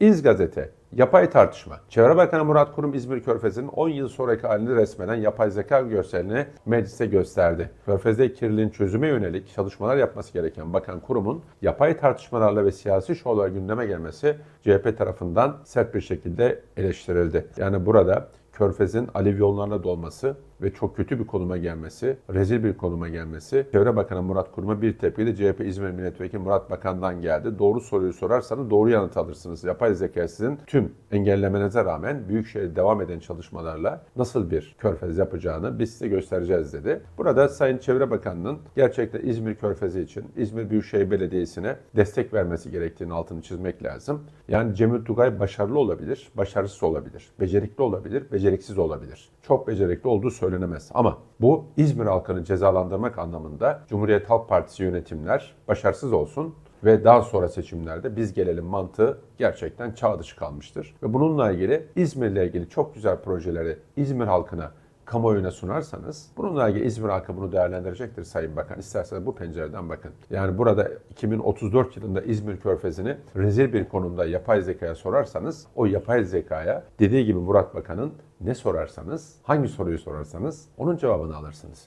İz Gazete Yapay tartışma. Çevre Bakanı Murat Kurum İzmir Körfezi'nin 10 yıl sonraki halini resmeden yapay zeka görselini meclise gösterdi. Körfez'de kirliliğin çözüme yönelik çalışmalar yapması gereken Bakan Kurum'un yapay tartışmalarla ve siyasi şovlar gündeme gelmesi CHP tarafından sert bir şekilde eleştirildi. Yani burada Körfez'in alev yollarına dolması ve çok kötü bir konuma gelmesi, rezil bir konuma gelmesi. Çevre Bakanı Murat Kurum'a bir tepki de CHP İzmir Milletvekili Murat Bakan'dan geldi. Doğru soruyu sorarsanız doğru yanıt alırsınız. Yapay zeka sizin tüm engellemenize rağmen Büyükşehir'de devam eden çalışmalarla nasıl bir körfez yapacağını biz size göstereceğiz dedi. Burada Sayın Çevre Bakanı'nın gerçekten İzmir Körfezi için İzmir Büyükşehir Belediyesi'ne destek vermesi gerektiğini altını çizmek lazım. Yani Cemil Tugay başarılı olabilir, başarısız olabilir, becerikli olabilir, beceriksiz olabilir. Çok becerikli olduğu söylenemez. Ama bu İzmir halkını cezalandırmak anlamında Cumhuriyet Halk Partisi yönetimler başarısız olsun ve daha sonra seçimlerde biz gelelim mantığı gerçekten çağ dışı kalmıştır. Ve bununla ilgili İzmir'le ilgili çok güzel projeleri İzmir halkına kamuoyuna sunarsanız bununla ilgili İzmir halkı bunu değerlendirecektir Sayın Bakan. İsterseniz bu pencereden bakın. Yani burada 2034 yılında İzmir Körfezi'ni rezil bir konumda yapay zekaya sorarsanız o yapay zekaya dediği gibi Murat Bakan'ın ne sorarsanız, hangi soruyu sorarsanız onun cevabını alırsınız.